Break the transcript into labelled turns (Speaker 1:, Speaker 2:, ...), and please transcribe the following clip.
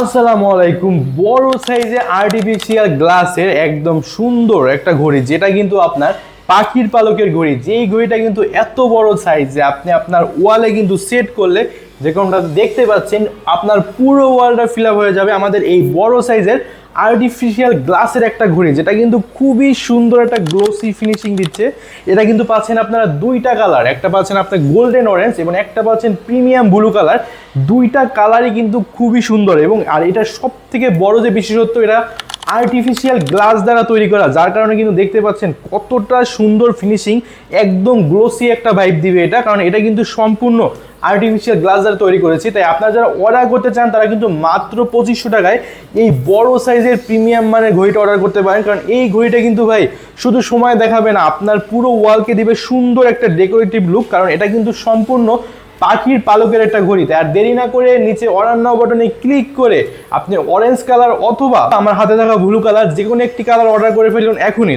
Speaker 1: আসসালামু আলাইকুম। বড় সাইজে আর্টিফিশিয়াল গ্লাসের একদম সুন্দর একটা ঘড়ি, যেটা কিন্তু আপনার পাখির পালকের ঘড়ি। যেই ঘড়িটা কিন্তু এত বড় সাইজ যে আপনি আপনার ওয়ালে কিন্তু সেট করলে যেরকমটা দেখতে পাচ্ছেন, আপনার পুরো ওয়ালটা ফিল হয়ে যাবে আমাদের এই বড় সাইজের আর্টিফিশিয়াল গ্লাসের একটা ঘড়ি, যেটা কিন্তু খুবই সুন্দর একটা গ্লোসি ফিনিশিং দিচ্ছে। এটা কিন্তু পাচ্ছেন আপনারা দুইটা কালার একটা পাচ্ছেন আপনার গোল্ডেন অরেঞ্জ এবং একটা পাচ্ছেন প্রিমিয়াম ব্লু কালার দুইটা কালারই কিন্তু খুবই সুন্দর এবং আর এটা সব থেকে বড় যে বিশেষত্ব, এটা আর্টিফিশিয়াল গ্লাস দ্বারা তৈরি করা, যার কারণে কিন্তু দেখতে পাচ্ছেন কতটা সুন্দর ফিনিশিং একদম গ্লোসি একটা ভাইব দিবে এটা, কারণ এটা কিন্তু সম্পূর্ণ আর্টিফিশিয়াল গ্লাস দ্বারা তৈরি করেছি। তাই আপনারা যারা অর্ডার করতে চান, তারা কিন্তু মাত্র পঁচিশশো টাকায় এই বড় সাইজের প্রিমিয়াম মানের ঘড়িটা অর্ডার করতে পারেন। কারণ এই ঘড়িটা কিন্তু ভাই, শুধু সময় দেখাবে না, আপনার পুরো ওয়ালকে দিবে সুন্দর একটা ডেকোরেটিভ লুক কারণ এটা কিন্তু সম্পূর্ণ পাখির পালকের একটা ঘড়ি। তাই আর দেরি না করে নিচে অর্ডার নাও বাটনে ক্লিক করে আপনি অরেঞ্জ কালার অথবা আমার হাতে থাকা ব্লু কালার যে কোনো একটি কালার অর্ডার করে ফেলুন এখনই।